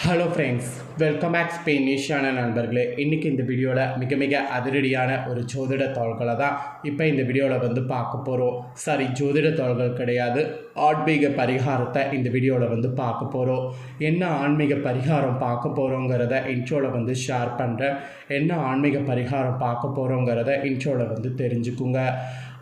Hello friends welcome back ஸ்பெயினிஷான நண்பர்களே. இன்றைக்கி இந்த வீடியோவில் மிக மிக அதிரடியான ஒரு ஜோதிட தாள்களை தான் இப்போ இந்த வீடியோவில் வந்து பார்க்க போகிறோம் சாரி ஜோதிட தாள்கள் கிடையாது. ஆன்மீக பரிகாரத்தை இந்த வீடியோவில் வந்து பார்க்க போகிறோம் என்ன ஆன்மீக பரிகாரம் பார்க்க போகிறோங்கிறத இன்ட்ரோவில் வந்து ஷேர் பண்ணுறேன் என்ன ஆன்மீக பரிகாரம் பார்க்க போகிறோங்கிறத இன்ட்ரோவில் வந்து தெரிஞ்சுக்குங்க.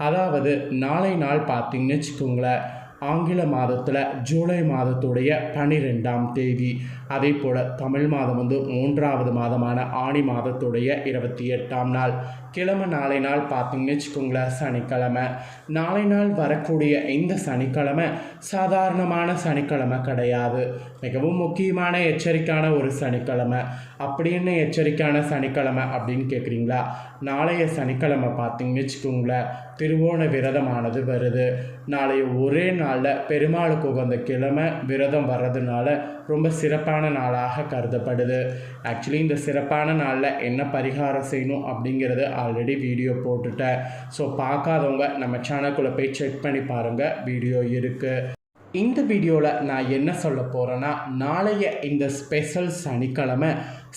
அதாவது நாளை நாள் பார்த்தீங்கன்னு வச்சுக்கோங்களேன். ஆங்கில மாதத்தில் ஜூலை மாதத்துடைய பனிரெண்டாம் தேதி. அதே போல் தமிழ் மாதம் வந்து மூன்றாவது மாதமான ஆணி மாதத்துடைய இருபத்தி எட்டாம் நாள். கிழமை நாளை நாள் பார்த்தீங்கன்னு வச்சுக்கோங்களேன் சனிக்கிழமை. நாளை நாள் வரக்கூடிய இந்த சனிக்கிழமை சாதாரணமான சனிக்கிழமை கிடையாது. மிகவும் முக்கியமான எச்சரிக்கையான ஒரு சனிக்கிழமை. அப்படின்னு எச்சரிக்கையான சனிக்கிழமை அப்படின்னு கேட்குறீங்களா நாளைய சனிக்கிழமை பார்த்தீங்கன்னு வச்சுக்கோங்களேன் திருவோண விரதமானது வருது. நாளைய ஒரே நாளில் பெருமாளுக்கு உகந்த கிழமை விரதம் வர்றதுனால ரொம்ப சிறப்பான நாளாக கருதப்படுது. ஆக்சுவலி இந்த சிறப்பான நாளில் என்ன பரிகாரம் செய்யணும் அப்படிங்கிறது ஆல்ரெடி வீடியோ போட்டுட்டேன் ஸோ பார்க்காதவங்க நம்ம சேனல்குள்ளே போய் செக் பண்ணி பாருங்கள் வீடியோ இருக்குது இந்த வீடியோவில் நான் என்ன சொல்ல போகிறேன்னா நாளைய இந்த ஸ்பெஷல் சனிக்கிழமை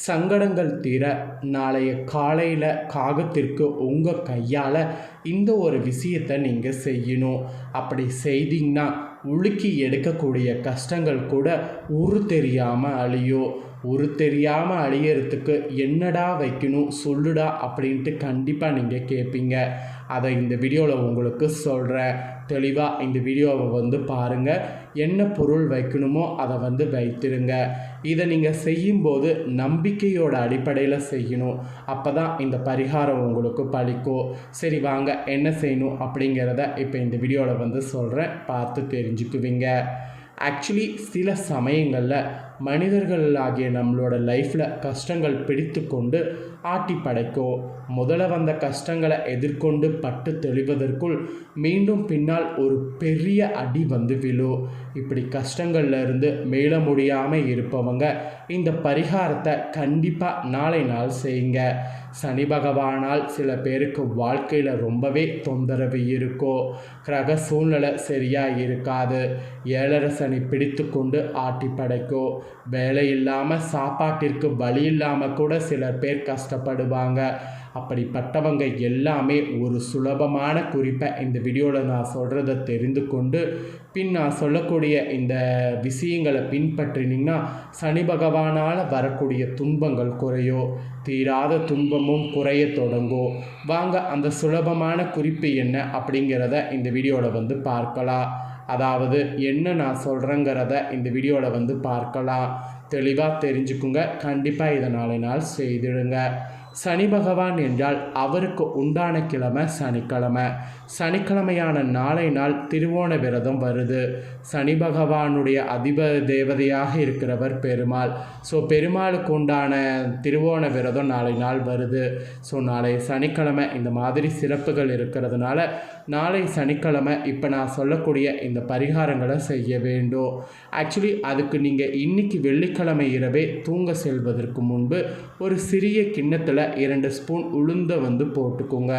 சங்கடங்கள் தீர நாளைய காலையில் காகத்திற்கு உங்கள் கையால் இந்த ஒரு விஷயத்தை நீங்கள் செய்யணும். அப்படி செய்தீங்கன்னா உலுக்கி எடுக்கக்கூடிய கஷ்டங்கள் கூட உரு தெரியாமல் அழியும். உரு தெரியாமல் அழியறதுக்கு என்னடா வைக்கணும் சொல்லுடா அப்படின்ட்டு கண்டிப்பாக நீங்கள் கேட்பீங்க அதை இந்த வீடியோவில் உங்களுக்கு சொல்கிறேன் தெளிவாக இந்த வீடியோவை வந்து பாருங்கள் என்ன பொருள் வைக்கணுமோ அதை வந்து வைத்திருங்க. இதை நீங்கள் செய்யும்போது நம்பிக்கையோட அடிப்படையில் செய்யணும். அப்போ தான் இந்த பரிகாரம் உங்களுக்கு பழிக்கும். சரி வாங்க என்ன செய்யணும் அப்படிங்கிறத இப்போ இந்த வீடியோவில் வந்து சொல்கிறேன் பார்த்து தெரிஞ்சுக்குவீங்க. ஆக்சுவலி சில சமயங்களில் மனிதர்களாகிய நம்மளோட லைஃப்பில் கஷ்டங்கள் பிடித்து கொண்டு ஆட்டி படைக்கும் முதல்ல வந்த கஷ்டங்களை எதிர்கொண்டு பட்டு தெளிவதற்குள் மீண்டும் பின்னால் ஒரு பெரிய அடி வந்து விழும். இப்படி கஷ்டங்கள்லேருந்து மீள முடியாமல் இருப்பவங்க இந்த பரிகாரத்தை கண்டிப்பாக நாளை நாள் செய்யுங்க. சனி பகவானால் சில பேருக்கு வாழ்க்கையில் ரொம்பவே தொந்தரவு இருக்கும் கிரக சூழ்நிலை சரியாக இருக்காது. ஏழரை சனி பிடித்து கொண்டு ஆட்டி படைக்கும் வேலை இல்லாமல் சாப்பாட்டிற்கு வழி இல்லாமல் கூட சிலர் பேர் கஷ்டப்படுவாங்க. அப்படிப்பட்டவங்க எல்லாமே ஒரு சுலபமான குறிப்பை இந்த வீடியோவில் நான் சொல்கிறத தெரிந்து கொண்டு பின் நான் சொல்லக்கூடிய இந்த விஷயங்களை பின்பற்றினீங்கன்னா சனி பகவானால் வரக்கூடிய துன்பங்கள் குறையோ தீராத துன்பமும் குறைய தொடங்கும் வாங்க அந்த சுலபமான குறிப்பு என்ன அப்படிங்கிறத இந்த வீடியோவில் வந்து பார்க்கலாம். அதாவது என்ன நான் சொல்கிறேங்கிறத இந்த வீடியோவில் வந்து பார்க்கலாம். தெளிவாக தெரிஞ்சுக்குங்க. கண்டிப்பாக இதை நாளை நாள் செய்திடுங்க. சனி பகவான் என்றால் அவருக்கு உண்டான கிழமை சனிக்கிழமை. சனிக்கிழமையான நாளை நாள் திருவோண விரதம் வருது. சனி பகவானுடைய அதிப தேவதையாக இருக்கிறவர் பெருமாள். ஸோ பெருமாளுக்கு உண்டான திருவோண விரதம் நாளை நாள் வருது. ஸோ நாளை சனிக்கிழமை இந்த மாதிரி சிறப்புகள் இருக்கிறதுனால நாளை சனிக்கிழமை இப்போ நான் சொல்லக்கூடிய இந்த பரிகாரங்களை செய்ய வேண்டும். ஆக்சுவலி அதுக்கு நீங்கள் இன்னைக்கு வெள்ளிக்கிழமை இரவே தூங்க செல்வதற்கு முன்பு ஒரு சிறிய கிண்ணத்தில் இரண்டு ஸ்பூன் உளுந்தை வந்து போட்டுக்கோங்க.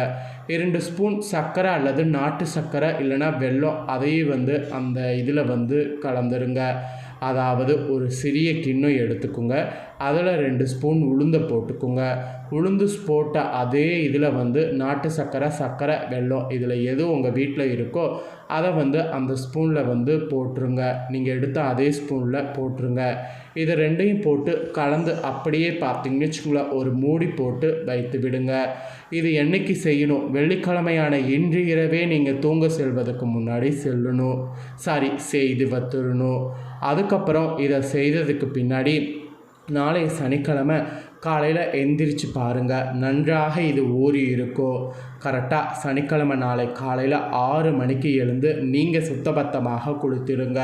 இரண்டு ஸ்பூன் சர்க்கரை அல்லது நாட்டு சர்க்கரை இல்லைன்னா வெல்லம் அதையும் வந்து அந்த இதில் வந்து கலந்துருங்க. அதாவது ஒரு சிறிய கிண்ணம் எடுத்துக்கோங்க. அதில் ரெண்டு ஸ்பூன் உளுந்தை போட்டுக்கோங்க. உளுந்து போட்ட அதே இதில் வந்து நாட்டு சர்க்கரை சர்க்கரை வெல்லம் இதில் எது உங்கள் வீட்டில் இருக்கோ அதை வந்து அந்த ஸ்பூனில் வந்து போட்டுருங்க. நீங்கள் எடுத்த அதே ஸ்பூனில் போட்டுருங்க. இதை ரெண்டையும் போட்டு கலந்து அப்படியே பார்த்தீங்கன்னு வச்சுக்கோங்களேன் ஒரு மூடி போட்டு வைத்து விடுங்க. இது என்றைக்கு செய்யணும்? வெள்ளிக்கிழமையான இன்று இரவே நீங்கள் தூங்க செல்வதற்கு முன்னாடி செல்லணும். சாரி செய்து வத்துடணும் அதுக்கப்புறம் இதை செய்ததுக்கு பின்னாடி நாளை சனிக்கிழமை காலையில் எந்திரிச்சு பாருங்கள் நன்றாக இது ஊறி இருக்கோ. கரெக்டாக சனிக்கிழமை நாளை காலையில் ஆறு மணிக்கு எழுந்து நீங்கள் சுத்தபத்தமாக கொடுத்துருங்க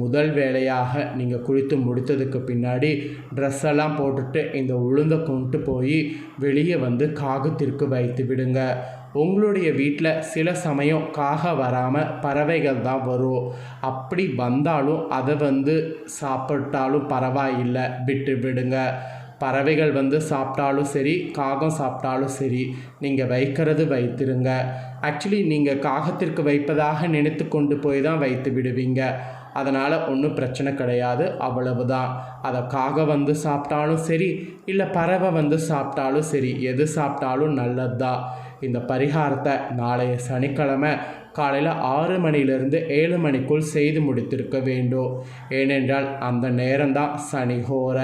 முதல் வேலையாக நீங்கள் குளித்து முடித்ததுக்கு பின்னாடி ட்ரெஸ் எல்லாம் போட்டுட்டு இந்த உளுந்தை கொண்டு போய் வெளியே வந்து காகத்திற்கு வைத்து விடுங்க. உங்களுடைய வீட்டில் சில சமயம் காக வராமல் பறவைகள் தான் வரும். அப்படி வந்தாலும் அதை வந்து சாப்பிட்டாலும் பரவாயில்லை. விட்டு விடுங்க. பறவைகள் வந்து சாப்பிட்டாலும் சரி காகம் சாப்பிட்டாலும் சரி நீங்கள் வைக்கிறது வைத்திருங்க. ஆக்சுவலி நீங்கள் காகத்திற்கு வைப்பதாக நினைத்து கொண்டு போய் தான் வைத்து விடுவீங்க. அதனால் ஒன்றும் பிரச்சனை கிடையாது. அவ்வளவு தான் அதை காக வந்து சாப்பிட்டாலும் சரி இல்லை பறவை வந்து சாப்பிட்டாலும் சரி எது சாப்பிட்டாலும் நல்லது தான் இந்த பரிகாரத்தை நாளைய சனிக்கிழமை காலையில் ஆறு மணியிலிருந்து ஏழு மணிக்குள் செய்து முடித்திருக்க வேண்டும். ஏனென்றால் அந்த நேரம்தான் சனிஹோர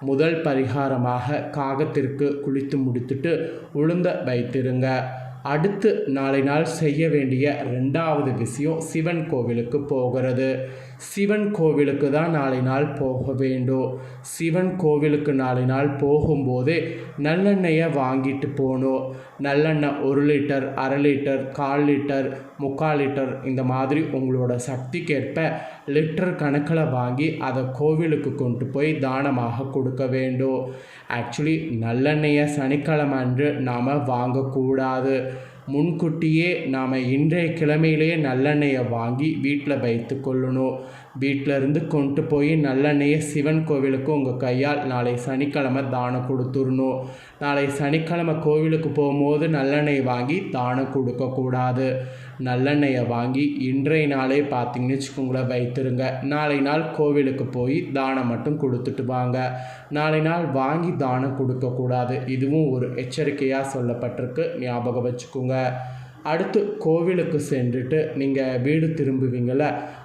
முதல் பரிகாரமாக காகத்திற்கு குளித்து முடித்துட்டு உளுந்த வைத்திருங்க. அடுத்து நாளை நாள் செய்ய வேண்டிய ரெண்டாவது விஷயம் சிவன் கோவிலுக்கு போகிறது. சிவன் கோவிலுக்கு தான் நாளை நாள் போக வேண்டும் சிவன் கோவிலுக்கு நாளை நாள் போகும்போது நல்லெண்ணெயை வாங்கிட்டு போகணும் நல்லெண்ணெய் ஒரு லிட்டர் அரை லிட்டர் கால் லிட்டர் முக்கால் லிட்டர் இந்த மாதிரி உங்களோட சக்திக்கேற்ப லிட்டர் கணக்கில் வாங்கி அதை கோவிலுக்கு கொண்டு போய் தானமாக கொடுக்க வேண்டும் ஆக்சுவலி நல்லெண்ணெயை சனிக்கிழமை அன்று நாம் வாங்கக்கூடாது. முன்கூட்டியே நாம் இன்றைய கிழமையிலேயே நல்லெண்ணெயை வாங்கி வீட்டில் வைத்து கொள்ளணும். வீட்டில் இருந்து கொண்டு போய் நல்லெண்ணெயை சிவன் கோவிலுக்கு உங்கள் கையால் நாளை சனிக்கிழமை தானம் கொடுத்துடணும். நாளை சனிக்கிழமை கோவிலுக்கு போகும்போது நல்லெண்ணெய் வாங்கி தானம் கொடுக்கக்கூடாது நல்லெண்ணெயை வாங்கி இன்றைய நாளே பார்த்தீங்கன்னு வச்சுக்கோங்களேன் வைத்திருங்க. நாளை நாள் கோவிலுக்கு போய் தானம் மட்டும் கொடுத்துட்டு வாங்க. நாளை நாள் வாங்கி தானம் கொடுக்கக்கூடாது இதுவும் ஒரு எச்சரிக்கையாக சொல்லப்பட்டிருக்கு. ஞாபகம் வச்சுக்கோங்க. அடுத்து கோவிலுக்கு சென்றுட்டு நீங்கள் வீடு திரும்புவீங்கள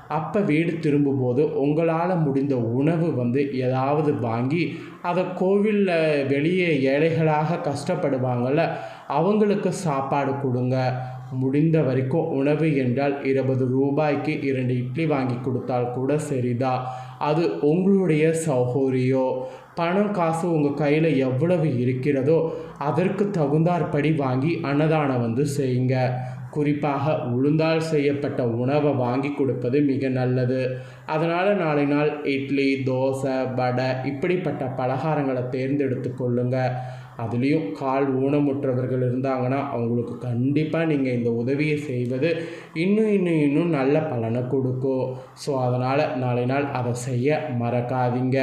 அப்போ வீடு திரும்பும்போது உங்களால் முடிந்த உணவு வந்து ஏதாவது வாங்கி அதை கோவிலில் வெளியே ஏழைகளாக கஷ்டப்படுவாங்கள்ல அவங்களுக்கு சாப்பாடு கொடுங்க. முடிந்த வரைக்கும் உணவு என்றால் இருபது ரூபாய்க்கு இரண்டு இட்லி வாங்கி கொடுத்தால் கூட சரிதான் அது உங்களுடைய சௌகரியோ? பணம் காசு உங்கள் கையில் எவ்வளவு இருக்கிறதோ அதற்கு தகுந்தாற்படி வாங்கி அன்னதானம் வந்து செய்யுங்க. குறிப்பாக உளுந்தால் செய்யப்பட்ட உணவை வாங்கி கொடுப்பது மிக நல்லது. அதனால் நாளை நாள் இட்லி தோசை வடை இப்படிப்பட்ட பலகாரங்களை தேர்ந்தெடுத்து கொள்ளுங்கள் அதுலேயும் கால் ஊனமுற்றவர்கள் இருந்தாங்கன்னா அவங்களுக்கு கண்டிப்பாக நீங்கள் இந்த உதவியை செய்வது இன்னும் இன்னும் இன்னும் நல்ல பலனை கொடுக்கும். ஸோ அதனால் நாளை நாள் அதை செய்ய மறக்காதீங்க.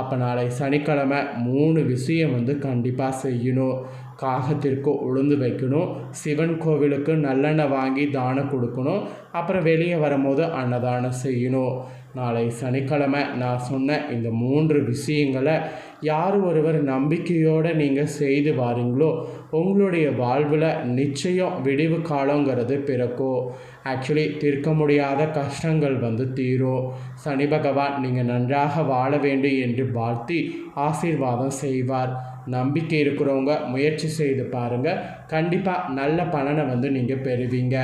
அப்போ நாளை சனிக்கிழமை மூணு விஷயம் வந்து கண்டிப்பாக செய்யணும். காகத்திற்கு உளுந்து வைக்கணும். சிவன் கோவிலுக்கு நல்லெண்ணெய் வாங்கி தானம் கொடுக்கணும். அப்புறம் வெளியே வரும்போது அன்னதானம் செய்யணும். நாளை சனிக்கிழமை நான் சொன்ன இந்த மூன்று விஷயங்களை யார் ஒருவர் நம்பிக்கையோடு நீங்கள் செய்து வாரீங்களோ உங்களுடைய வாழ்வில் நிச்சயம் விடிவு காலங்கிறது பிறக்கும். ஆக்சுவலி தீர்க்க முடியாத கஷ்டங்கள் வந்து தீரும். சனி பகவான் நீங்கள் நன்றாக வாழ வேண்டும் என்று வாழ்த்தி ஆசீர்வாதம் செய்வார். நம்பிக்கை இருக்கிறவங்க முயற்சி செய்து பாருங்கள் கண்டிப்பாக நல்ல பலனை வந்து நீங்கள் பெறுவீங்க.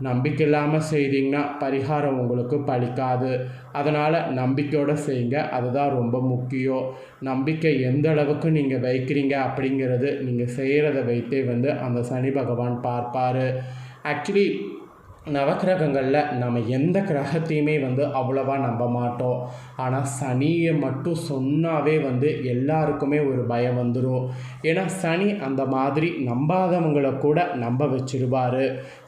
நம்பிக்கை இல்லாமல் செய்தீங்கன்னா பரிகாரம் உங்களுக்கு பலிக்காது. அதனால் நம்பிக்கையோடு செய்யுங்க. அதுதான் ரொம்ப முக்கியம். நம்பிக்கை எந்த அளவுக்கு நீங்கள் வைக்கிறீங்க அப்படிங்கிறது நீங்கள் செய்கிறத வைத்தே வந்து அந்த சனி பகவான் பார்ப்பார். ஆக்சுவலி நவக்கிரகங்களில் நம்ம எந்த கிரகத்தையுமே வந்து அவ்வளோவா நம்ப மாட்டோம். ஆனால் சனியை மட்டும் சொன்னாவே வந்து எல்லாருக்குமே ஒரு பயம் வந்துடும் ஏன்னா சனி அந்த மாதிரி நம்பாதவங்களை கூட நம்ப வச்சிருவார்.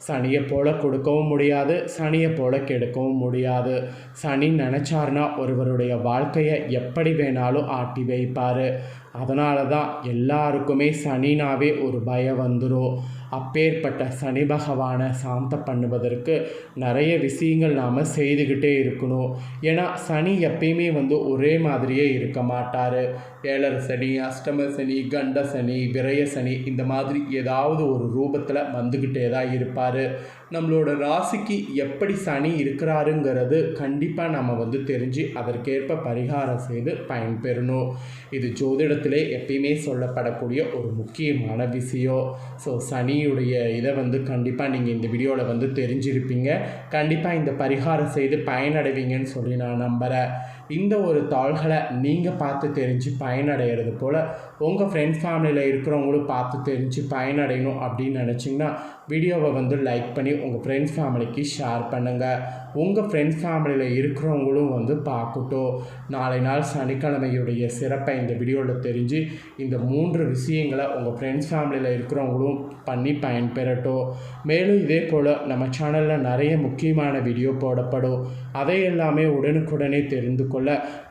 சனியை போல் கொடுக்கவும் முடியாது சனியை போல் கெடுக்கவும் முடியாது. சனி நினச்சாருன்னா ஒருவருடைய வாழ்க்கையை எப்படி வேணாலும் ஆட்டி வைப்பார். அதனால தான் எல்லாருக்குமே சனினாவே ஒரு பயம் வந்துடும் அப்பேற்பட்ட சனி பகவானை சாந்த பண்ணுவதற்கு நிறைய விஷயங்கள் நாம் செய்துக்கிட்டே இருக்கணும். ஏன்னா சனி எப்பயுமே வந்து ஒரே மாதிரியே இருக்க மாட்டார். ஏழரை சனி அஷ்டம சனி கண்ட சனி விரய சனி இந்த மாதிரி ஏதாவது ஒரு ரூபத்தில் வந்துக்கிட்டே தான் இருப்பார். நம்மளோட ராசிக்கு எப்படி சனி இருக்கிறாருங்கிறது கண்டிப்பாக நம்ம வந்து தெரிஞ்சு அதற்கேற்ப பரிகாரம் செய்து பயன்பெறணும். இது ஜோதிடத்திலே எப்பயுமே சொல்லப்படக்கூடிய ஒரு முக்கியமான விஷயம். ஸோ சனியுடைய இதை வந்து கண்டிப்பாக நீங்கள் இந்த வீடியோவில் வந்து தெரிஞ்சிருப்பீங்க. கண்டிப்பாக இந்த பரிகாரம் செய்து பயனடைவீங்கன்னு சொல்லி நான் நம்புகிறேன் இந்த ஒரு தாள்களை நீங்கள் பார்த்து தெரிஞ்சு பயனடைகிறது போல் உங்கள் ஃப்ரெண்ட்ஸ் ஃபேமிலியில் இருக்கிறவங்களும் பார்த்து தெரிஞ்சு பயனடையணும் அப்படின்னு நினச்சிங்கன்னா வீடியோவை வந்து லைக் பண்ணி உங்கள் ஃப்ரெண்ட்ஸ் ஃபேமிலிக்கு ஷேர் பண்ணுங்கள் உங்கள் ஃப்ரெண்ட்ஸ் ஃபேமிலியில் இருக்கிறவங்களும் வந்து பார்க்கட்டும். நாளை நாள் சனிக்கிழமையுடைய சிறப்பை இந்த வீடியோவில் தெரிஞ்சு இந்த மூன்று விஷயங்களை உங்கள் ஃப்ரெண்ட்ஸ் ஃபேமிலியில் இருக்கிறவங்களும் பண்ணி பயன்பெறட்டும். மேலும் இதே போல் நம்ம சேனலில் நிறைய முக்கியமான வீடியோ போடப்படும். அதை எல்லாமே உடனுக்குடனே தெரிந்து கொள்ள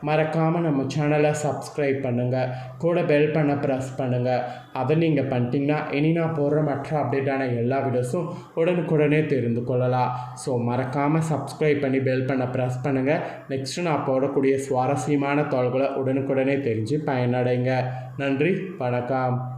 மறக்காமல் நம்ம சேனலை சப்ஸ்கிரைப் பண்ணுங்கள் கூட பெல் பண்ண ப்ரெஸ் பண்ணுங்கள் அதை நீங்கள் பண்ணிட்டீங்கன்னா இனி நான் போடுற மற்ற அப்டேட்டான எல்லா வீடியோஸும் உடனுக்குடனே தெரிந்து கொள்ளலாம். ஸோ மறக்காமல் சப் சப்ஸ்கிரைப் பண்ணி பெல் பண்ண ப்ரெஸ் பண்ணுங்கள் நெக்ஸ்ட்டு நான் போடக்கூடிய சுவாரஸ்யமான தகவல்களை உடனுக்குடனே தெரிஞ்சு பயனடைங்க. நன்றி வணக்கம்.